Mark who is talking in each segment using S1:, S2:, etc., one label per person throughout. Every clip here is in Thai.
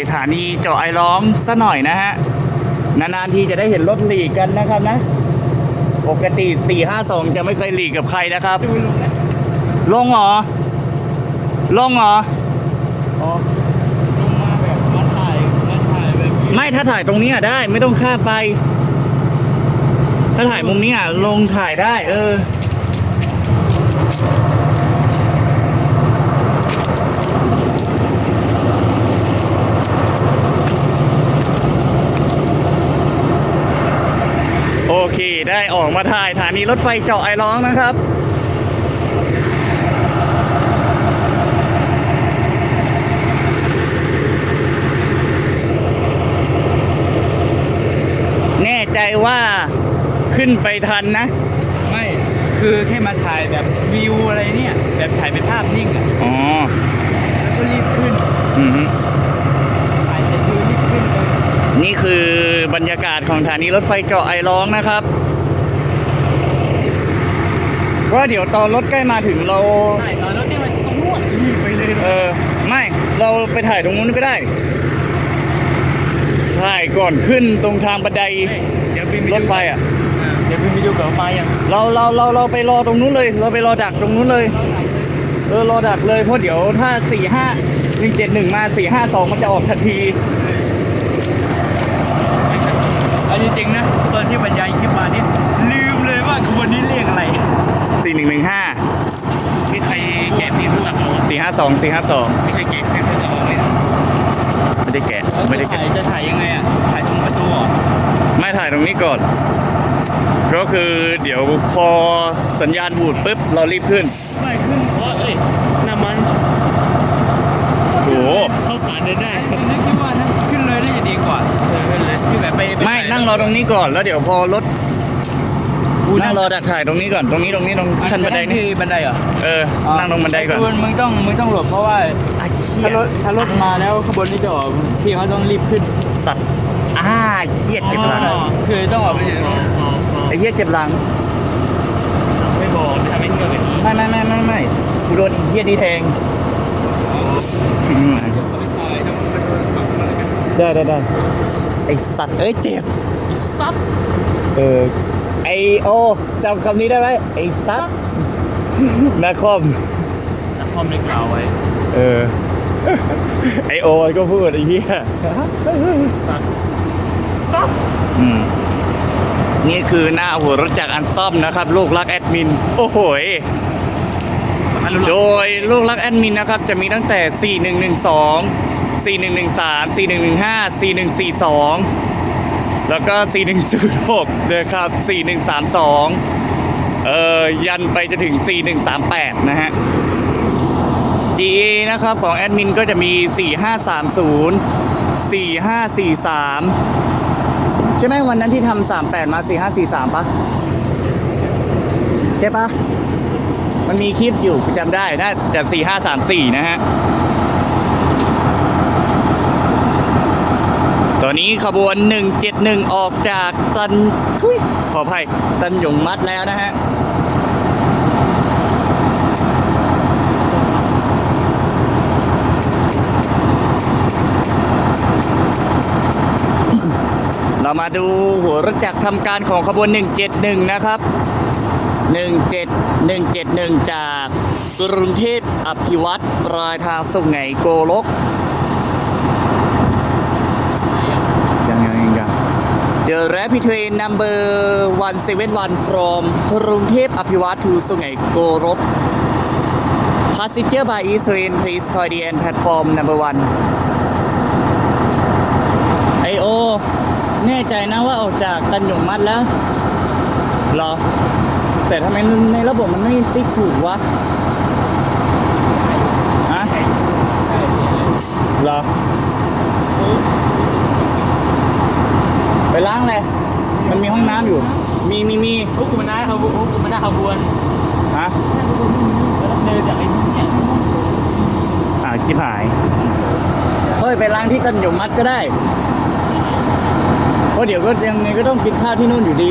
S1: สถานีเจาะไอร้องซะหน่อยนะฮะ นานๆทีจะได้เห็นรถหลีกกันนะครับนะ ปกติ 452 จะไม่เคยหลีกกับใครนะครับ ลงเหรอ ลงเหรออ๋อ
S2: ลงมาแบบมาถ่ายมาถ่ายแบบนี้
S1: ไม่ถ้าถ่ายตรงนี้ยได้ ไม่ต้องข้าไป ถ้าถ่ายมุมนี้ยลงถ่ายได้ เออเคได้ออกมาถ่ายสถานี รถไฟเจาะไอร้องนะครับ แน่ใจว่าขึ้นไปทันนะ
S2: ไม่คือแค่มาถ่ายแบบวิวอะไรเนี่ย แบบถ่ายเป็นภาพนิ่งอะ
S1: อ๋อ
S2: แล้วก็รีบขึ้น
S1: อือฮึ
S2: ถ่ายเสร็จคือรีบขึ้นเลย
S1: นี่คือบรรยากาศของสถานีรถไฟเจาะไอร้องนะครับ ว่าเดี๋ยวตอนรถใกล้มาถึงเรา
S2: ถ่ายตอนรถนี่มันต้องนวดรีบไปเลย
S1: เออไม่เราไปถ่ายตรงนู้นก็ได้ ถ่ายก่อนขึ้นตรงทางบันได
S2: เดี๋ยวบินไป
S1: ร
S2: ดู
S1: ถไฟอะ
S2: อ่าเดี๋ยวบินไปดูกับมายัง
S1: เราเราเราเราไปรอตรงนู้นเลย เราไปรอดักตรงนู้นเลย เออรอดักเลยเพราะเดี๋ยวถ้าสี่ห้าหนึ่งเจ็ดหนึ่งมาสี่ห้าสองมันจะออกทันที
S2: เอาจริงๆนะตอนที่บรรยายคลิปมานี่
S1: หนึ่งหนึ่งห้า
S2: มีใครแกะสีรู้จักเรา
S1: สี่ห้าสองสี่ห้าสอง
S2: มีใครแกะสีรู้จักเราไหม
S1: ไม่ได้แกะไม่ได้แกะ
S2: ถ่ายจะถ่ายยังไงอะถ่ายตรงประตูเหรอ
S1: ไม่ถ่ายตรงนี้ก่อนก็คือเดี๋ยวพอสัญญาณบูดปุ๊บเรารีบขึ้น
S2: ไม่ขึ้นเพราะเอ้ยน้ำมัน
S1: โอ้โห
S2: เข้าสารเดินได้นึกคิดว่านะขึ้นเลยน่าจะดีกว่าเออขึ้นเลยที่แบบไปป
S1: ไม่นั่งรอตรงนี้ก่อนแล้วเดี๋ยวพอรถ นั่งรอดักถ่ายตรงนี้ก่อน ตรงนี้ตรงนี้ตรง
S2: อั
S1: ชั้นบันไดนี่
S2: ที่ บันไดเหรอ
S1: เออ นั่งตรงบันไดก่อน
S2: คือมึงต้องมึงต้องหลบเพราะว่า
S1: อะเหี้
S2: ถ้ายรถถ้ารถมาแล้วขบวนนี้จะออกพี่เขาต้องรีบขึ้น
S1: สัตว์อ่าเครียดเจ็บหลัง
S2: อ๋อคือต้องออกไปถึง
S1: ไอ้เหี้ยเจ็บหลัง
S2: ไม่บอกทำให้เกิดแบบนี้
S1: ไม่ไม่ไม่ไม่ไม่กูโดนไอ้เหี้ยนี่แทงอืม
S2: ไม่ถ่ายต้องไปโดนฝั่งอะไรกัน
S1: ได้ได้ได้ไอ้สัตว์เอ้ยเจ็บ
S2: ซับ
S1: เออไอ โอจำคำนี้ได้ไหมไอซัดนาคอม
S2: นักคอมได้กล่าวไว้
S1: เออ ไอโอก็พูดไอ้เหี้ย
S2: ซับ
S1: อืมนี่คือหน้าหัวรถจักรอันซ่อมนะครับ ลูกรักแอดมิน โอ้โหยโดยลูกรักแอดมินนะครับ จะมีตั้งแต่ 4112 4113 4115 4142 แล้วก็ 4106นะครับ 4132 เอ่อ ยันไปจะถึง 4138 นะฮะ GA นะครับของแอดมินก็จะมี 4530 4543 ใช่ไหมวันนั้นที่ทำ38 มา 4543ปะใช่ปะมันมีคลิปอยู่จำได้น่าจะ4534 นะฮะ ตอนนี้ ขบวน 171 ออกจากตันทุยขออภัยตันหยงมัดแล้วนะฮะเรามาดูหัวรถจักรทำการของขบวน 171 นะครับ 17171 จากกรุงเทพอภิวัตรปลายทางสุไหงโกลก ยังยังยังยัง The Rapid Train number 171 from กรุงเทพอภิวัตร to สุไหงโกลก Passenger by East Train please call the end platform number 1ไอโอ แน่ใจนะว่าออกจากตันหยงมัดแล้วหรอ แต่ทำไมในระบบมันไม่ติ๊กถูกวะฮะหรอ ไปล้างเลย มันมีห้องน้ำอยู่ มีมีมี
S2: พวกกูมันได้ขบวนพวกกูมันได้ขบวน
S1: ฮะ
S2: แล้วเดินจากไอ้เนี่ย
S1: อ่าชิบหาย เฮ้ยไปล้างที่ตันหยงมัดก็ได้ เพราะเดี๋ยวก็ยังไงก็ต้องกินข้าวที่นู่นอยู่ดี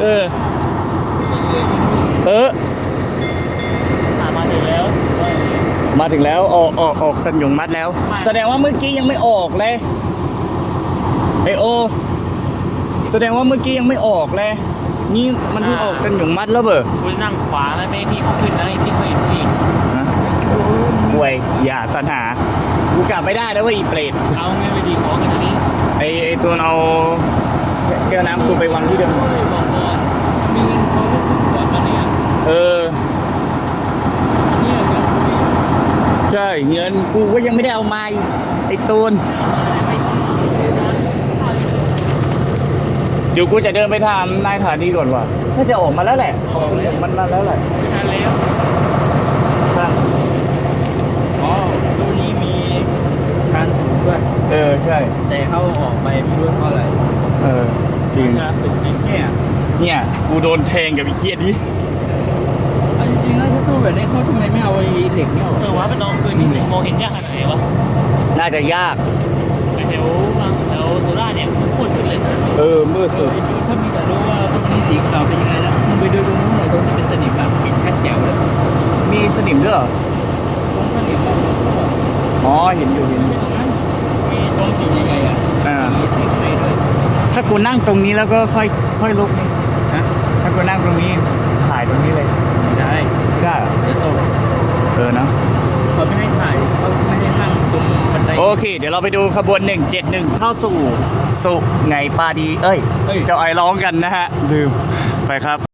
S1: เออ เออ
S2: อ่ามาถึงแล้ว
S1: เมาถึงแล้วออกออกออกตันหยงมัดแล้ว แสดงว่าเมื่อกี้ยังไม่ออกเลยไอโอ แสดงว่าเมื่อกี้ยังไม่ออกเลยนี่มันเพิ่งออกตันหยงมัดแล้วเบอร์
S2: คุณนั่งขวาแล้วไม่ให้พี่เขาขึ้นนะให้พี่เขาเห็นพี่
S1: นะป่วยอย่าสัญหากูกลับไม่ได้แล้วเว่าอีเปรต
S2: เอาไงไปดีขอกันตรงนี้
S1: ไอไอตัวเอาแก้วน้ำกูไปวางที่เดิม
S2: เฮ้ยบอกก่อนมีเงินเขาก็ขึ้นก่อนตอนเนี้ย
S1: เออ
S2: เนี่ยเงินคุย
S1: ใช่เงินกูก็ยังไม่ได้เอามาอีกไอตูน เดี๋ยวกูจะเดินไปถามนายฐานีก่อนว่าน่าจะออกมาแล้วแหละออกมันมาแล้วแหละ
S2: ทันแล้วอ๋อตู้นี้มีชานสูงด้วย
S1: เออใช่
S2: แต่เขาออกไปไม่รู้เพราะอะไร
S1: เออจริง
S2: ชานสูงเนี่ย
S1: เนี่ยกูโดนแทงกับไอ้เคียนี้
S2: เอาจริงๆแล้วถ้าตู้แบบนี้เขาทำไมไม่เอาไอ้เหล็กเนี่ยออกเออว่าเป็นตอนคืนนี้จะมองเห็นยากขนาดไหนวะ
S1: น่าจะยาก
S2: แถวบางแถวสุราษฎร์เนี่ย เลยนะ
S1: เออมืดสุด
S2: ถ้ามีแต่รู้ว่าตรงนี้สีขาวเป็นยังไงนะมึงไปดูตรงนู้นหน่อยตรงที่เป็นสนิมแบบเห็นชัดแจ๋วเลย
S1: มีสนิมด้วยเหรอ
S2: ตรงสนิมแบบ
S1: อ๋อเห็นอยู่เห็นอยู่
S2: ตรงนั้นมีตรงสียังไงอะ
S1: อ่า
S2: มีสีข้างในด้วย
S1: ถ้ากูนั่งตรงนี้แล้วก็ค่อยค่อยลุกนี่
S2: นะ
S1: ถ้ากูนั่งตรงนี้ถ่ายตรงนี้เลย
S2: ไม่ได้
S1: ได้เหรอ
S2: เดี๋ยวตก
S1: เออเนอะ
S2: เขาไม่ให้ถ่ายเขาไม่ให้นั่งตรงบันได
S1: โอเคเดี๋ยวเราไปดูขบวน 171 เข้าสู่สุไงปาดี เอ้ย
S2: เอ้ย
S1: เจ้าไอร้องกันนะฮะลืมไปครับ